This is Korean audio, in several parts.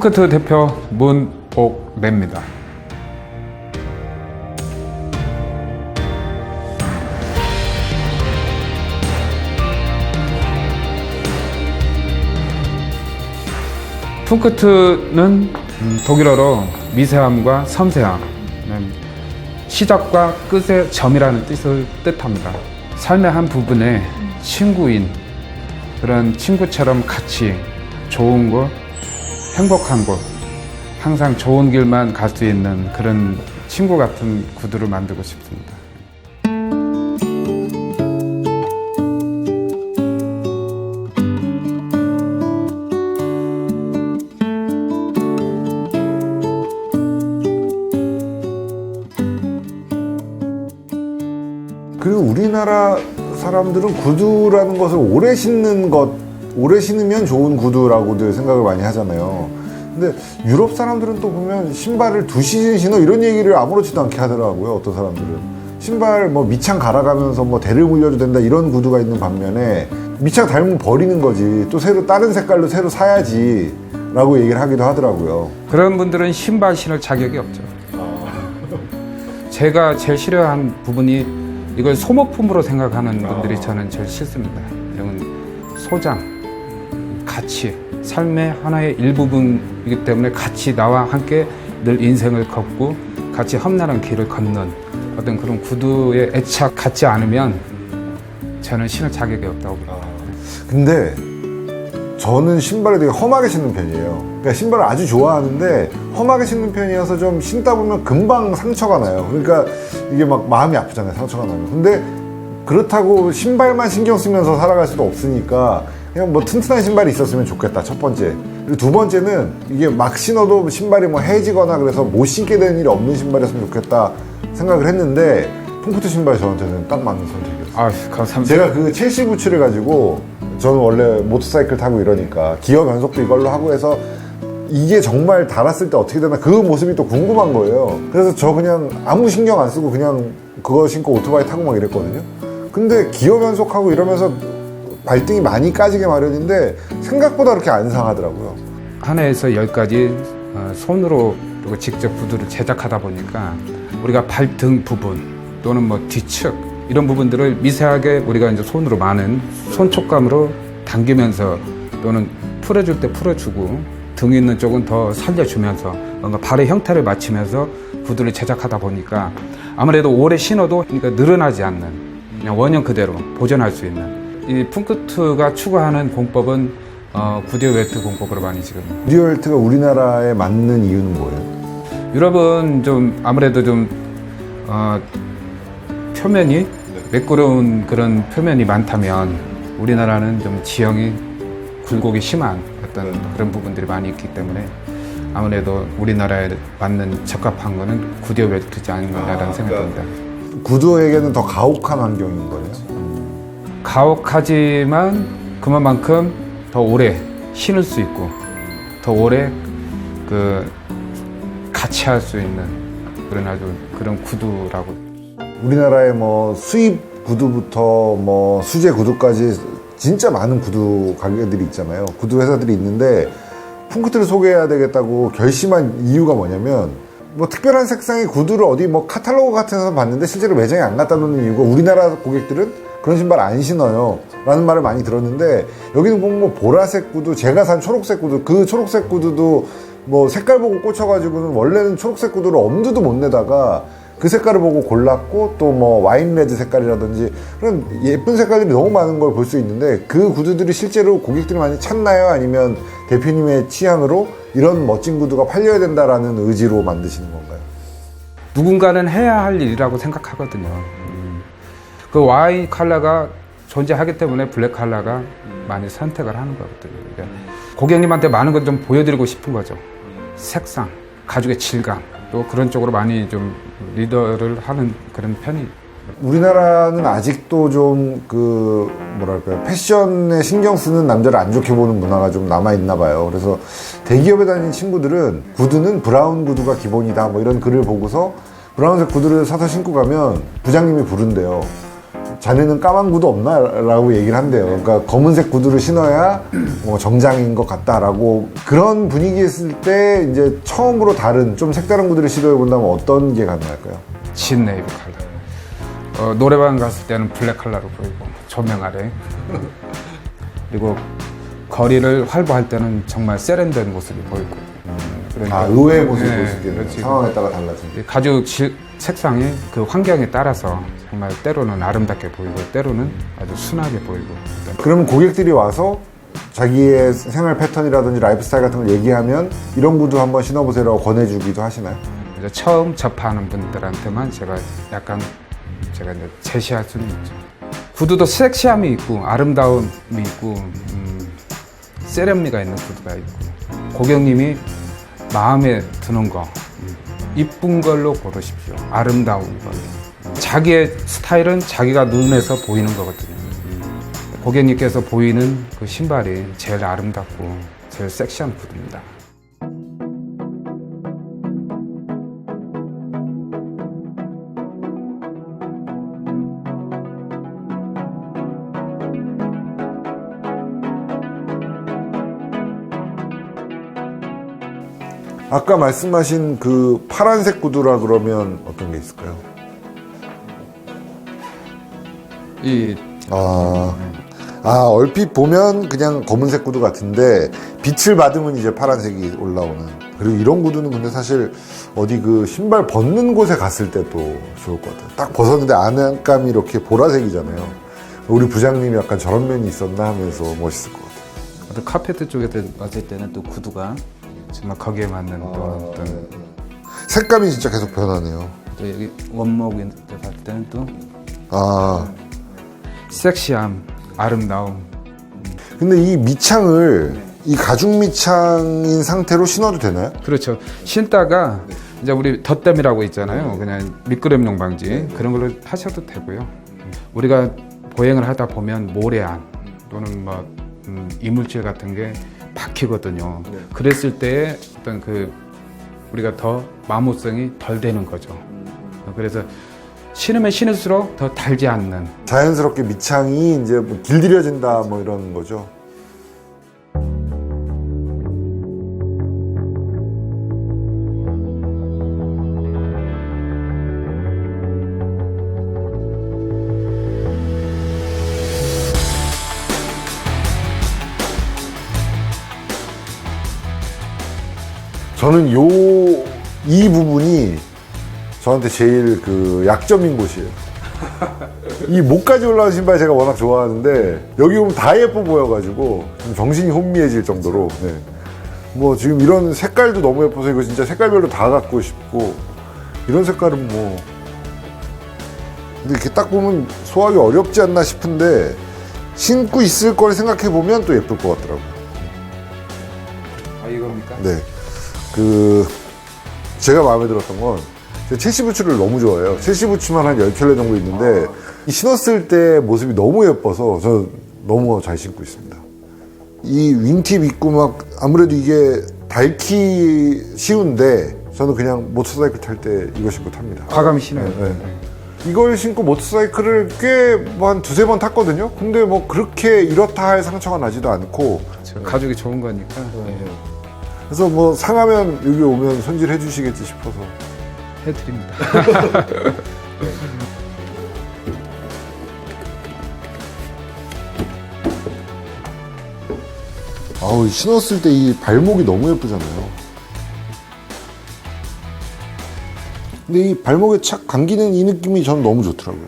푸크트 대표 문옥래입니다. 푸크트는 음, 독일어로 미세함과 섬세함, 음, 시작과 끝의 점이라는 뜻을 뜻합니다. 삶의 한 부분에 친구인 그런 친구처럼 같이 좋은 곳, 행복한 곳, 항상 좋은 길만 갈 수 있는 그런 친구 같은 구두를 만들고 싶습니다. 그리고 우리나라 사람들은 구두라는 것을 오래 신는 것, 오래 신으면 좋은 구두라고들 생각을 많이 하잖아요. 근데 유럽 사람들은 또 보면 신발을 두 시즌 신어 이런 얘기를 아무렇지도 않게 하더라고요. 어떤 사람들은. 신발 뭐 밑창 갈아가면서 뭐 대를 물려도 된다 이런 구두가 있는 반면에 밑창 닳으면 버리는 거지. 또 새로 다른 색깔로 새로 사야지. 라고 얘기를 하기도 하더라고요. 그런 분들은 신발 신을 자격이 없죠. 제가 제일 싫어하는 부분이 이걸 소모품으로 생각하는 분들이 저는 제일 싫습니다. 이건 소장, 가치, 삶의 하나의 일부분이기 때문에 같이 나와 함께 늘 인생을 걷고 같이 험난한 길을 걷는 어떤 그런 구두에 애착 갖지 않으면 저는 신을 자격이 없다고 봅니다. 근데 저는 신발을 되게 험하게 신는 편이에요. 그러니까 신발을 아주 좋아하는데 험하게 신는 편이어서 좀 신다 보면 금방 상처가 나요. 그러니까 이게 막 마음이 아프잖아요. 상처가 나면. 근데 그렇다고 신발만 신경 쓰면서 살아갈 수도 없으니까 그냥 뭐 튼튼한 신발이 있었으면 좋겠다. 첫 번째. 그리고 두 번째는 이게 막 신어도 신발이 뭐 해지거나 그래서 못 신게 되는 일이 없는 신발이었으면 좋겠다 생각을 했는데 펑크트 신발이 저한테는 딱 맞는 선택이었어요. 아, 감사합니다. 제가 그 첼시 부츠를 가지고 저는 원래 모터사이클 타고 이러니까 기어 변속도 이걸로 하고 해서 이게 정말 달았을 때 어떻게 되나 그 모습이 또 궁금한 거예요. 그래서 저 그냥 아무 신경 안 쓰고 그냥 그거 신고 오토바이 타고 막 이랬거든요. 근데 기어 변속하고 이러면서 발등이 많이 까지게 마련인데 생각보다 그렇게 안 상하더라고요. 하나에서 열까지 어, 손으로 직접 구두를 제작하다 보니까 우리가 발등 부분 또는 뭐 뒤측 이런 부분들을 미세하게 우리가 이제 손으로 많은 손촉감으로 당기면서 또는 풀어줄 때 풀어주고 등 있는 쪽은 더 살려주면서 뭔가 발의 형태를 맞추면서 구두를 제작하다 보니까 아무래도 오래 신어도 그러니까 늘어나지 않는 그냥 원형 그대로 보존할 수 있는 이 풍크트가 추구하는 공법은 어, 구디오 웨트 공법으로 많이 지금 리얼트가 우리나라에 맞는 이유는 뭐예요? 유럽은 좀 아무래도 좀 어, 표면이 매끄러운 그런 표면이 많다면 우리나라는 좀 지형이 굴곡이 심한 어떤 그런 부분들이 많이 있기 때문에 아무래도 우리나라에 맞는 적합한 거는 구디오 웨트지 않나라는 생각이 듭니다. 구두에게는 더 가혹한 환경인 거예요. 가혹하지만 그만큼 더 오래 신을 수 있고 더 오래 그 같이 할 수 있는 그런 아주 그런 구두라고 우리나라의 뭐 수입 구두부터 뭐 수제 구두까지 진짜 많은 구두 가게들이 있잖아요. 구두 회사들이 있는데 풍크트를 소개해야 되겠다고 결심한 이유가 뭐냐면 뭐 특별한 색상의 구두를 어디 뭐 카탈로그 같은 데서 봤는데 실제로 매장에 안 갖다 놓는 이유가 우리나라 고객들은 그런 신발 안 신어요. 라는 말을 많이 들었는데 여기는 보면 뭐 보라색 구두, 제가 산 초록색 구두, 그 초록색 구두도 뭐 색깔 보고 꽂혀가지고는 원래는 초록색 구두를 엄두도 못 내다가 그 색깔을 보고 골랐고 또 뭐 와인 레드 색깔이라든지 그런 예쁜 색깔들이 너무 많은 걸 볼 수 있는데 그 구두들이 실제로 고객들이 많이 찾나요? 아니면 대표님의 취향으로 이런 멋진 구두가 팔려야 된다라는 의지로 만드시는 건가요? 누군가는 해야 할 일이라고 생각하거든요. 음. 그 와인 컬러가 존재하기 때문에 블랙 컬러가 많이 선택을 하는 거거든요. 그러니까 고객님한테 많은 걸 좀 보여드리고 싶은 거죠. 색상, 가죽의 질감, 또 그런 쪽으로 많이 좀 리더를 하는 그런 편이 우리나라는 아직도 좀 그 뭐랄까요 패션에 신경 쓰는 남자를 안 좋게 보는 문화가 좀 남아 있나 봐요. 그래서 대기업에 다니는 친구들은 구두는 브라운 구두가 기본이다 뭐 이런 글을 보고서 브라운색 구두를 사서 신고 가면 부장님이 부른대요. 자네는 까만 구두 없나? 라고 얘기를 한대요. 그러니까 검은색 구두를 신어야 뭐 정장인 것 같다라고 그런 분위기였을 때 이제 처음으로 다른 좀 색다른 구두를 시도해 본다면 어떤 게 가능할까요? 진 네이비 컬러. 어, 노래방 갔을 때는 블랙 컬러로 보이고 조명 아래. 그리고 거리를 활보할 때는 정말 세련된 모습이 보이고. 그러니까 아, 의외의 모습을 네, 볼수 있겠네요. 그렇지. 상황에 따라 달라진. 이 가죽 질- 색상이 그 환경에 따라서 정말 때로는 아름답게 보이고 때로는 아주 순하게 보이고 어떤 그러면 고객들이 와서 자기의 생활 패턴이라든지 라이프 스타일 같은 걸 얘기하면 이런 구두 한번 신어보세요라고 권해주기도 하시나요? 이제 처음 접하는 분들한테만 제가 약간 제가 이제 제시할 수는 있죠. 구두도 섹시함이 있고 아름다움이 있고 음, 세련미가 있는 구두가 있고 고객님이 마음에 드는 거 음, 이쁜 걸로 고르십시오. 아름다운 걸로. 자기의 스타일은 자기가 눈에서 보이는 거거든요. 음, 고객님께서 보이는 그 신발이 제일 아름답고 제일 섹시한 구두입니다. 아까 말씀하신 그 파란색 구두라 그러면 어떤 게 있을까요? 이 아, 아 얼핏 보면 그냥 검은색 구두 같은데 빛을 받으면 이제 파란색이 올라오는. 그리고 이런 구두는 근데 사실 어디 그 신발 벗는 곳에 갔을 때도 좋을 것 같아요. 딱 벗었는데 안감이 이렇게 보라색이잖아요. 우리 부장님이 약간 저런 면이 있었나 하면서 멋있을 것 같아요. 어떤 카페트 쪽에 왔을 때는 또 구두가 정말 거기에 맞는 또 어떤 색감이 진짜 계속 변하네요 또 여기 원목에 봤을 때는 또 아 섹시함, 아름다움. 근데 이 밑창을 이 가죽 밑창인 상태로 신어도 되나요? 그렇죠. 신다가 이제 우리 덧댐이라고 있잖아요. 그냥 미끄럼용 방지 그런 걸로 하셔도 되고요. 우리가 보행을 하다 보면 모래안 또는 뭐 음, 이물질 같은 게 박히거든요. 그랬을 때 어떤 그 우리가 더 마모성이 덜 되는 거죠. 그래서 신으면 신을수록 더 달지 않는 자연스럽게 밑창이 이제 뭐 길들여진다 뭐 이런 거죠. 저는 요 이 부분이 저한테 제일 그 약점인 곳이에요. 이 목까지 올라온 신발 제가 워낙 좋아하는데 여기 오면 다 예뻐 보여가지고 좀 정신이 혼미해질 정도로 네. 뭐 지금 이런 색깔도 너무 예뻐서 이거 진짜 색깔별로 다 갖고 싶고 이런 색깔은 뭐 근데 이렇게 딱 보면 소화하기 어렵지 않나 싶은데 신고 있을 걸 생각해 보면 또 예쁠 것 같더라고요. 아 이겁니까? 네. 그 제가 마음에 들었던 건 제가 첼시 부츠를 너무 좋아해요. 첼시 부츠만 한 10켤레 정도 있는데 이 신었을 때 모습이 너무 예뻐서 저 너무 잘 신고 있습니다. 이 윙팁 입고 막 아무래도 이게 닳기 쉬운데 저는 그냥 모터사이클 탈 때 이거 신고 탑니다. 과감히 신어요. 네. 이걸 신고 모터사이클을 꽤 뭐 한 두세 번 탔거든요. 근데 뭐 그렇게 이렇다 할 상처가 나지도 않고 저 가죽이 좋은 거니까 그래서 뭐 상하면 여기 오면 손질해 주시겠지 싶어서 해드립니다. 아우 신었을 때 이 발목이 너무 예쁘잖아요. 근데 이 발목에 착 감기는 이 느낌이 전 너무 좋더라고요.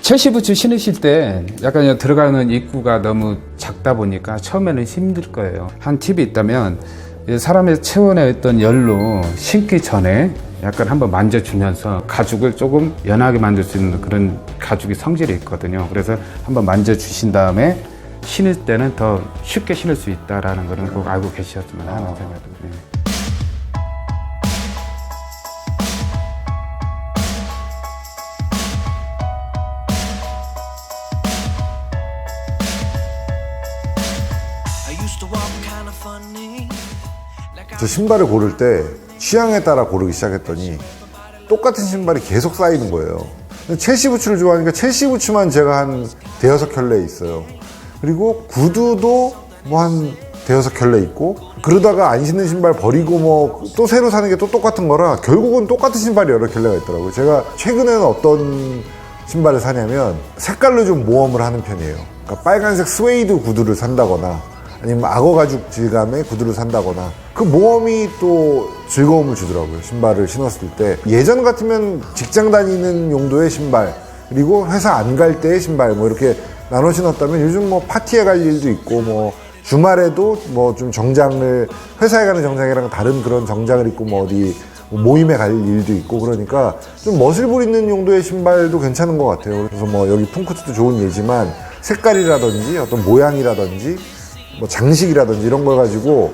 첼시 부츠 신으실 때 약간 들어가는 입구가 너무 작다 보니까 처음에는 힘들 거예요. 한 팁이 있다면 이 사람의 체온에 있던 열로 신기 전에 약간 한번 만져주면서 가죽을 조금 연하게 만들 수 있는 그런 가죽이 성질이 있거든요. 그래서 한번 만져주신 다음에 신을 때는 더 쉽게 신을 수 있다라는 거는 꼭 알고 계셨으면 하는 생각이 듭니다. I used to walk kind of funny. 저 신발을 고를 때 취향에 따라 고르기 시작했더니 똑같은 신발이 계속 쌓이는 거예요. 첼시 부츠를 좋아하니까 첼시 부츠만 제가 한 대여섯 켤레 있어요. 그리고 구두도 뭐 한 대여섯 켤레 있고 그러다가 안 신는 신발 버리고 뭐 또 새로 사는 게 또 똑같은 거라 결국은 똑같은 신발이 여러 켤레가 있더라고요. 제가 최근에는 어떤 신발을 사냐면 색깔로 좀 모험을 하는 편이에요. 그러니까 빨간색 스웨이드 구두를 산다거나 아니면 악어 가죽 질감의 구두를 산다거나 그 모험이 또 즐거움을 주더라고요. 신발을 신었을 때 예전 같으면 직장 다니는 용도의 신발 그리고 회사 안 갈 때의 신발 뭐 이렇게 나눠 신었다면 요즘 뭐 파티에 갈 일도 있고 뭐 주말에도 뭐 좀 정장을 회사에 가는 정장이랑 다른 그런 정장을 입고 뭐 어디 뭐 모임에 갈 일도 있고 그러니까 좀 멋을 부리는 용도의 신발도 괜찮은 것 같아요. 그래서 뭐 여기 쿵크트도 좋은 예지만 색깔이라든지 어떤 모양이라든지 뭐 장식이라든지 이런 걸 가지고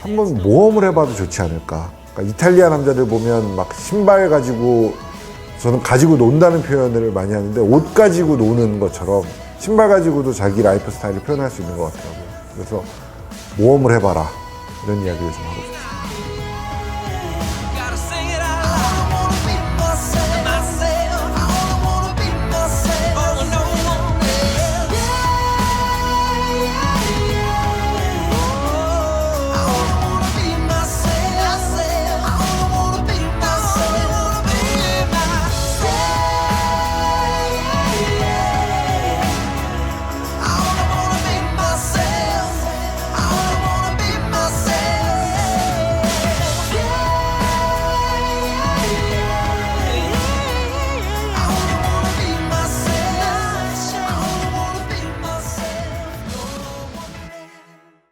한번 모험을 해봐도 좋지 않을까. 그러니까 이탈리아 남자들 보면 막 신발 가지고 저는 가지고 논다는 표현을 많이 하는데 옷 가지고 노는 것처럼 신발 가지고도 자기 라이프 스타일을 표현할 수 있는 것 같더라고요. 그래서 모험을 해봐라 이런 이야기를 좀 하고 싶어요.